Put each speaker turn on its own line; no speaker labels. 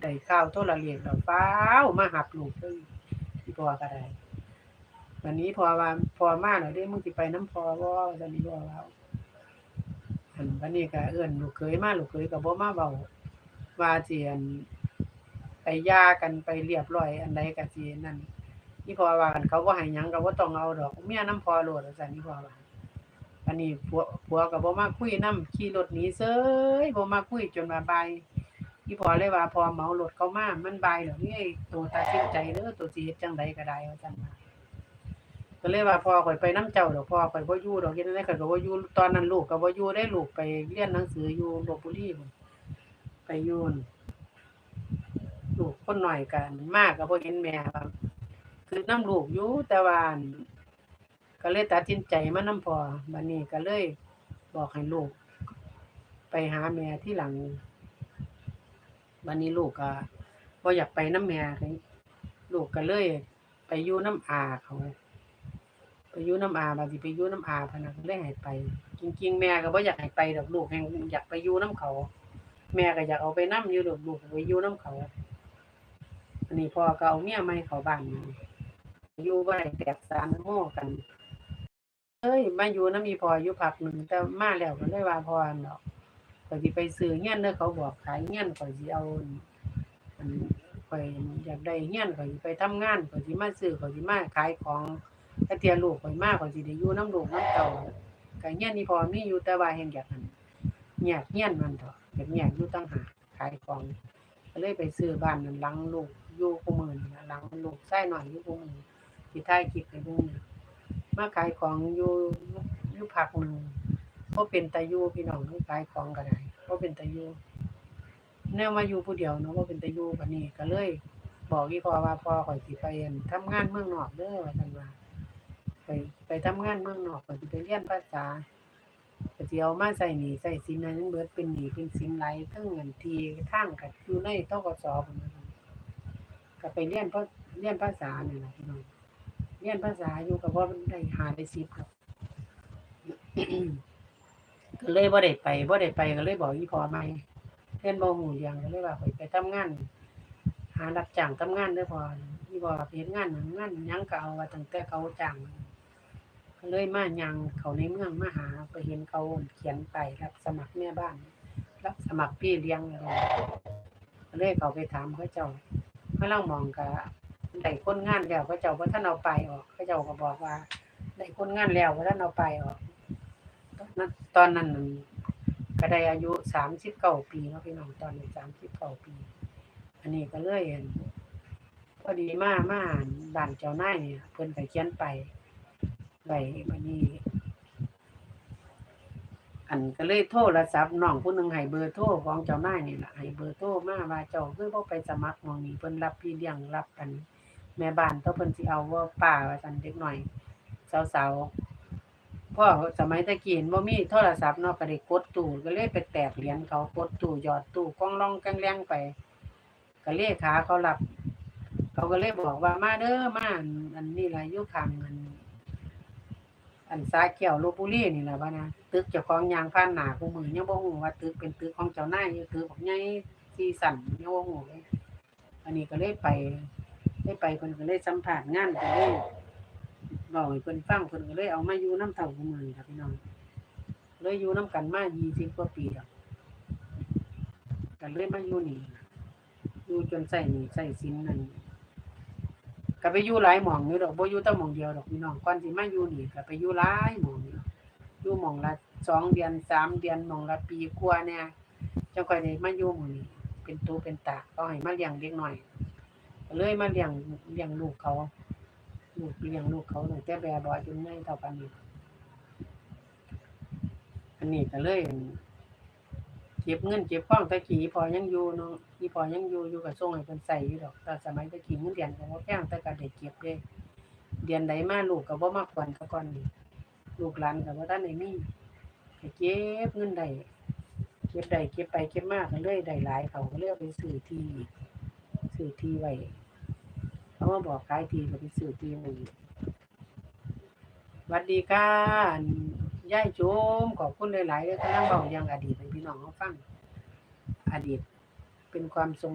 ได้ข้าวโทรเลขแล้วฟ้าวมาหับลูกเพิ่นอีพ่อก็ได้วันนี้พอว่าพอมาแล้วเด้มึงสิไปน้ำพอบ่ซั่นนี่พ่อว่าอันวันนี้ก็เอิ้นลูกเขยมาลูกเขยก็บ่มาเว้าว่าสิอันไปยากันไปเรียบร้อย อันใดก็สินั่นอีพ่อว่าคันเขาบ่ให้หยังก็บ่ต้องเอาดอกเมียน้ำพอโลดว่าซั่นี่พอว่าอันนี้ผัวผัวก็บ่มาคุยนํขี่รถหนีเซยบ่มาคุยจนว่าบาย อีพอเลยว่าพอเหมารถเขามามันบายแล้วนี่ไอ้ตัวตัดสินใจเด้อตัวสิเฮ็ดจังไดก็ได้ว่าซั่นว่าก็เลยว่าพ่อข่อยไปนํเจ้าดอกพ่อข่อยบ่อยู่ดอกเฮ็ดจังได๋ข่อยก็บ่อยู่ตอนนั้นลูกก็บ่อยู่ได้ลูกไปเรียนหนังสืออยู่ลพบุลี่ไปอยู่นลูกคนหน้อยกันมากก็บ่เห็นแม่ว่าคือนํลูกอยู่แต่ว่าอั่นก็เลยตัดสินใจมานํพ่อบัดนี้ก็เลยบอกให้ลูก ไปหาแม่ที่หลัง บัดนี้ลูกก็บ่อยากไปนํแม่เลยลูกก็เลย ไปยู่น้ำอาเขาไปยู่น้ำอาบัดนี้ไปยู่น้ำอาพนะก็เลยให้ไป จริง ๆ แม่ก็บ่อยากให้ไปดอกลูกแฮงอยากไปยู่น้ำเขา แม่ก็อยากเอาไปนํอยู่ดอกลูกไปยู่น้ำเขาอันนี้พ่อก็เอาเมียใหม่เขาบ้านมาอยู่ได้แตกสารโมกันเอ้ยมาอยู่นำอีพออยู่พักหนึ่งแต่มาแล้วก็เลยว่าพออันดอก ข้อยสิไปซื้อเฮียนเด้อเขาบอกขายเฮียนข้อยสิเอาอันข้อยอยากได้เฮียนข้อยสิไปทำงานข้อยสิมาซื้อข้อยสิมาขายของถ้าเตียลูกข้อยมาข้อยสิได้อยู่น้ำลูกน้ำเต้าก็เฮียนนี่พอมีอยู่แต่ว่าแฮงอยากหั่นแยกเฮียนมันเถาะอยากแยกอยู่ต่างหากขายของก็เลยไปซื้อบ้านนั้นหลังลูกอยู่คุมื้อนี่ล่ะหลังลูกชายน้อยอยู่คุมื้อสิถ่ายคลิปให้เบิ่งนี่มาขายของอยู่อยู่พักหนึ่ง บ่เป็นตายูพี่น้องนี่ขายของก็ได้บ่เป็นตายูแนวมาอยู่ผู้เดียวเนาะบ่เป็นตายู่บัดนี้ก็เลย บอกอีพ่อว่าพ่อข่อยสิไปอั่นทำงานเมืองนอกเด้อว่าซั่นว่าไปไปทำงานเมืองนอกข่อยสิไปเรียนภาษาก็สิเอามาใส่หนีใส่สินนั้นเบิดเป็นหนีเป็นสินหลทั้งเงินที่ทางก็อยู่ในตกสพุ่นน่ะก็ไปเรียนเพราะเรียนภาษาเนี่ล่ะพี่น้องเรียนภาษาอยู่กับว่าได้หาได้สิบครับ ก็เลยบ่ได้ไปบ่ได้ไปก็เลยบอกอีพ่อใหม่เรียนบ่ฮู้เรื่องก็เลยว่าข้อยไปทำงาน หารับจ้างทำงานเด้อพ่ออีพ่อไปเฮ็ดงานหยังงานหยังก็เอาว่าตั้งแต่เขาจ้างก็เลยมายังเขาในเมืองมาหาไปเห็นเขาเขียนไปรับสมัครแม่บ้าน รับสมัครพี่เลี้ยงอะไรก็เลยเขาไปถามเขาเจ้าเขาเล่ามองก็ได้คนงานแล้วเขาเจ้าว่าท่านเอาไปออกเขาเจ้าก็บอกว่าได้คนงานแล้วว่าท่านเอาไปออกตอ นั้นตอนนั้นก็ได้อายุสามสิบเก้าปีเนาะพี่น้องตอนนี้สามสิบเก้าปี อันนี้ก็เลยอั่นพอดีมากมากบ้านเจ้าหน้าเนี่ยเพิ่นก็เขียนไปไว้บัดนี้ อันก็เลยโทรศัพท์น้องผู้หนึ่งให้เบอร์โทรของเจ้าหน้ายนี่ล่ะให้เบอร์โทรมาว่าเจ้าคือบ่ไปสมัครมองนี้เพิ่นรับพี่เลี้ยงรับอัน แม่บ้านเขาเพิ่นสิเอาว่าป้าว่าซั่นเด็กหน้อยสาวๆ พ่อสมัยตะกี้เห็นบ่มีโทรศัพท์เนาะก็ได้กดตู้ก็เลยไปแตกเหรียญเขากดตู้หยอดตู้กล้องร่องกังแรงไป ก็เลขาเขารับ เขาก็เลยบอกว่ามาเด้อมาอันอันนี้ล่ะอยู่ข้างอัน อันสาแก้วลพบุรีนี่แหละว่านะตึกเจ้าของยางผ่านหนากูมือยังบ่ฮู้ว่าตึกเป็นตึกของเจ้านายอยู่ตึกบักใหญ่สีสันยังบ่ฮู้เลยอันนี้ก็เลยไปได้ไปเพิ่นก็เลยสัมภาษณ์งานก็เลย บอกให้เพิ่นฟังเพิ่นก็เลยเอามาอยู่น้ำเต่าของมือนี่ครับพี่น้องเลยอยู่น้ำกันมา20กว่าปีแล้วกันเลยมาอยู่นี่อยู่จนใส่หนี่ใส่สินนั่นก็ไปอยู่หลายหม่องอยู่ดอกบ่อยู่แต่หม่องเดียวดอกพี่น้องก่อนสิมาอยู่นี่ก็ไปอยู่หลายหม่องอยู่หม่องละสองเดือนสามเดือนหม่องละปีกว่าเนี่ยจังค่อยได้มาอยู่หม่องนี้เป็นตูเป็นตาก็ให้มาเลี้ยงเด็กหน้อยเลยมาเลี้ยงเลี้ยงลูกเขา ลูกเลี้ยงลูกเขาตั้งแต่แบบบ่จนใหญ่เท่าปานนี้อันนี้ก็เลยเก็บเงินเก็บข้องตะกี้พอยังอยู่เนาะอีพอยังอยู่อยู่กับส่งให้เพิ่นใส่อยู่ดอกแต่สมัยตะกี้เงินเดือนก็บ่แพงแต่ก็ได้เก็บเด้เดือนใดมาลูกก็บ่มาควรเขาก่อนนี่ลูกหลานก็บ่ทันได้มีก็เก็บเงินได้เก็บได้เก็บไปเก็บมาก็เลยได้หลายเขาก็เลยเอาไปซื้อที่ซื้อที่ไว้ เขามาบอกขายที่ก็ไปซื้อทีมาอีกสวัสดีค่ะอันยายโจมขอบคุณหลายๆเลยกำลังเบาอย่างอดีตเป็นพี่น้องเขาฟัง อดีตเป็นความทรง